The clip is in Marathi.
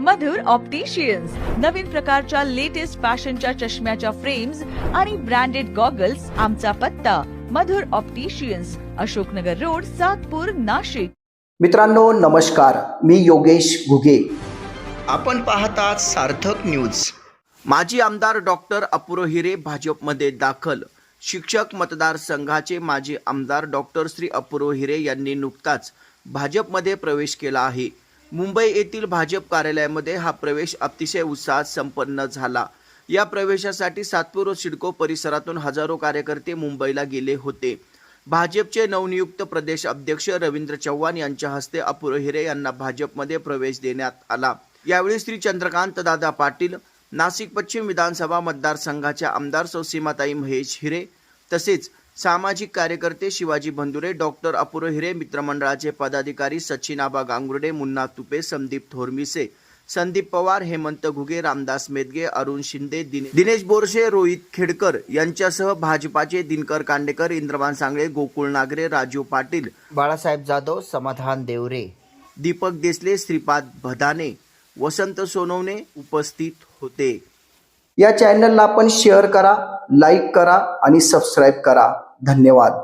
मधुर ऑप्टिशियन्स नवीन प्रकारच्या लेटेस्ट फॅशनच्या चष्म्याच्या फ्रेम्स आणि ब्रँडेड गॉगल्स आमचा पत्ता. Madhur opticians Ashoknagar road Satpur Nashik. मित्रांनो नमस्कार. मी योगेश घुगे. आपण पाहतात सार्थक न्यूज माजी आमदार डॉक्टर अपुरो हिरे भाजपमध्ये दाखल. शिक्षक मतदारसंघाचे माजी आमदार डॉक्टर श्री अपुरो हिरे यांनी नुकताच भाजपमध्ये प्रवेश केला आहे. मुंबई येथील भाजप कार्यालयामध्ये हा प्रवेश अतिशय उत्साहात संपन्न झाला. या प्रवेशासाठी सातपूर व सिडको परिसरातून हजारो कार्यकर्ते मुंबईला गेले होते. भाजपचे नवनियुक्त प्रदेश अध्यक्ष रवींद्र चव्हाण यांच्या हस्ते अपुरो हिरे यांना भाजपमध्ये प्रवेश देण्यात आला. यावेळी श्री चंद्रकांत दादा पाटील नाशिक पश्चिम विधानसभा मतदारसंघाच्या आमदार सौ सीमाताई महेश हिरे तसेच सामाजिक कार्यकर्ते शिवाजी बंधुरे डॉक्टर अपुरो हिरे मित्रमंडळाचे पदाधिकारी सचिन आबा गांगुर्डे मुन्ना तुपे संदीप थोरमिसे संदीप पवार हेमंत घुगे रामदास मेदगे अरुण शिंदे दिनेश बोरसे रोहित खेडकर यांच्यासह भाजपाचे दिनकर कांडेकर इंद्रमान सांगळे गोकुळ नागरे राजू पाटील बाळासाहेब जाधव समाधान देवरे दीपक देसले श्रीपाद भदाने वसंत सोनवणे उपस्थित होते. या चॅनलला आपण शेअर करा लाईक करा आणि सबस्क्राईब करा. धन्यवाद.